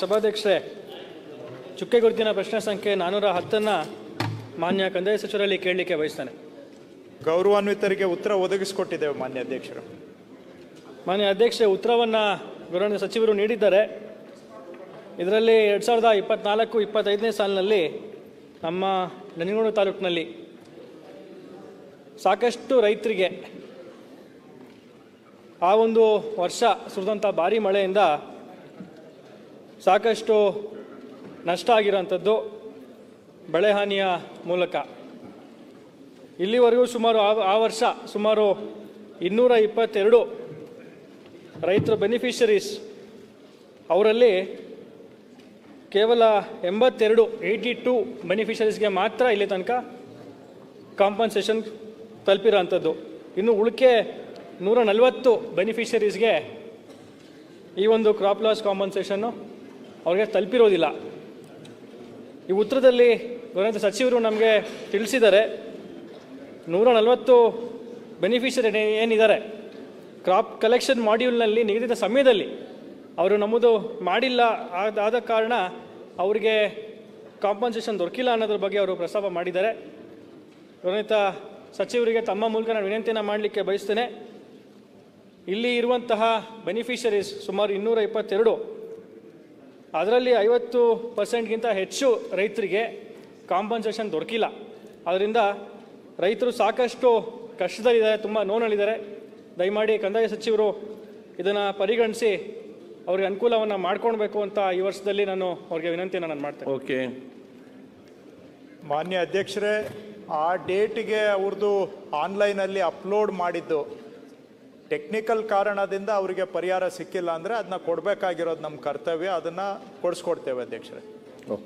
ಸಭಾಧ್ಯಕ್ಷರೇ ಚುಕ್ಕೆ ಗುರುತಿನ ಪ್ರಶ್ನೆ ಸಂಖ್ಯೆ ನಾನ್ನೂರ ಹತ್ತನ್ನು ಮಾನ್ಯ ಕಂದಾಯ ಸಚಿವರಲ್ಲಿ ಕೇಳಲಿಕ್ಕೆ ಬಯಸ್ತಾನೆ. ಗೌರವಾನ್ವಿತರಿಗೆ ಉತ್ತರ ಒದಗಿಸಿಕೊಟ್ಟಿದ್ದೇವೆ ಮಾನ್ಯ ಅಧ್ಯಕ್ಷರು. ಮಾನ್ಯ ಅಧ್ಯಕ್ಷ ಉತ್ತರವನ್ನು ಗೌರವ ಸಚಿವರು ನೀಡಿದ್ದಾರೆ. ಇದರಲ್ಲಿ ಎರಡು ಸಾವಿರದ ಇಪ್ಪತ್ನಾಲ್ಕು ಇಪ್ಪತ್ತೈದನೇ ಸಾಲಿನಲ್ಲಿ ನಮ್ಮ ನಂಜನಗೂಡು ತಾಲೂಕಿನಲ್ಲಿ ಸಾಕಷ್ಟು ರೈತರಿಗೆ ಆ ಒಂದು ವರ್ಷ ಸುರಿದಂಥ ಭಾರಿ ಮಳೆಯಿಂದ ಸಾಕಷ್ಟು ನಷ್ಟ ಆಗಿರೋಂಥದ್ದು ಬೆಳೆ ಹಾನಿಯ ಮೂಲಕ. ಇಲ್ಲಿವರೆಗೂ ಸುಮಾರು ಆ ವರ್ಷ ಸುಮಾರು ಇನ್ನೂರ ಇಪ್ಪತ್ತೆರಡು ರೈತರ ಬೆನಿಫಿಷರೀಸ್ ಅವರಲ್ಲಿ ಕೇವಲ ಎಂಬತ್ತೆರಡು, ಏಯ್ಟಿ ಟು ಬೆನಿಫಿಷರೀಸ್ಗೆ ಮಾತ್ರ ಇಲ್ಲಿ ತನಕ ಕಾಂಪನ್ಸೇಷನ್ ತಲುಪಿರೋ ಅಂಥದ್ದು ಇನ್ನು ಉಳಿಕೆ ನೂರ ನಲವತ್ತು ಬೆನಿಫಿಷರೀಸ್ಗೆ ಈ ಒಂದು ಕ್ರಾಪ್ ಲಾಸ್ ಕಾಂಪನ್ಸೇಷನ್ನು ಅವ್ರಿಗೆ ತಲುಪಿರೋದಿಲ್ಲ. ಈ ಉತ್ತರದಲ್ಲಿ ಗೌರವ ಸಚಿವರು ನಮಗೆ ತಿಳಿಸಿದ್ದಾರೆ. ನೂರ ನಲವತ್ತು ಬೆನಿಫಿಷರಿ ಏನಿದ್ದಾರೆ? ಕ್ರಾಪ್ ಕಲೆಕ್ಷನ್ ಮಾಡ್ಯೂಲ್ನಲ್ಲಿ ನಿಗದಿತ ಸಮಯದಲ್ಲಿ ಅವರು ನಮ್ಮದು ಮಾಡಿಲ್ಲ. ಆದ ಕಾರಣ ಅವರಿಗೆ ಕಾಂಪನ್ಸೇಷನ್ ದೊರಕಿಲ್ಲ ಅನ್ನೋದ್ರ ಬಗ್ಗೆ ಅವರು ಪ್ರಸ್ತಾಪ ಮಾಡಿದ್ದಾರೆ. ಗೌರವಿತ ಸಚಿವರಿಗೆ ತಮ್ಮ ಮೂಲಕ ನಾನು ವಿನಂತಿಯನ್ನು ಮಾಡಲಿಕ್ಕೆ ಬಯಸ್ತೇನೆ. ಇಲ್ಲಿ ಇರುವಂತಹ ಬೆನಿಫಿಷರೀಸ್ ಸುಮಾರು ಇನ್ನೂರ ಇಪ್ಪತ್ತೆರಡು ಅದರಲ್ಲಿ ಐವತ್ತು ಪರ್ಸೆಂಟ್ಗಿಂತ ಹೆಚ್ಚು ರೈತರಿಗೆ ಕಾಂಪನ್ಸೇಷನ್ ದೊರಕಿಲ್ಲ. ಅದರಿಂದ ರೈತರು ಸಾಕಷ್ಟು ಕಷ್ಟದಲ್ಲಿದ್ದಾರೆ ತುಂಬ ನೋನಲ್ಲಿದ್ದಾರೆ ದಯಮಾಡಿ ಕಂದಾಯ ಸಚಿವರು ಇದನ್ನು ಪರಿಗಣಿಸಿ ಅವ್ರಿಗೆ ಅನುಕೂಲವನ್ನು ಮಾಡ್ಕೊಳ್ಬೇಕು ಅಂತ ಈ ವರ್ಷದಲ್ಲಿ ನಾನು ಅವ್ರಿಗೆ ವಿನಂತಿಯನ್ನು ನಾನು ಮಾಡ್ತೇನೆ. ಓಕೆ. ಮಾನ್ಯ ಅಧ್ಯಕ್ಷರೇ ಆ ಡೇಟಿಗೆ ಅವ್ರದ್ದು ಆನ್ಲೈನಲ್ಲಿ ಅಪ್ಲೋಡ್ ಮಾಡಿದ್ದು ಟೆಕ್ನಿಕಲ್ ಕಾರಣದಿಂದ ಅವರಿಗೆ ಪರಿಹಾರ ಸಿಕ್ಕಿಲ್ಲ ಅಂದರೆ ಅದನ್ನ ಕೊಡಬೇಕಾಗಿರೋದು ನಮ್ಮ ಕರ್ತವ್ಯ ಅದನ್ನು ಕೊಡಿಸ್ಕೊಡ್ತೇವೆ ಅಧ್ಯಕ್ಷರೇ.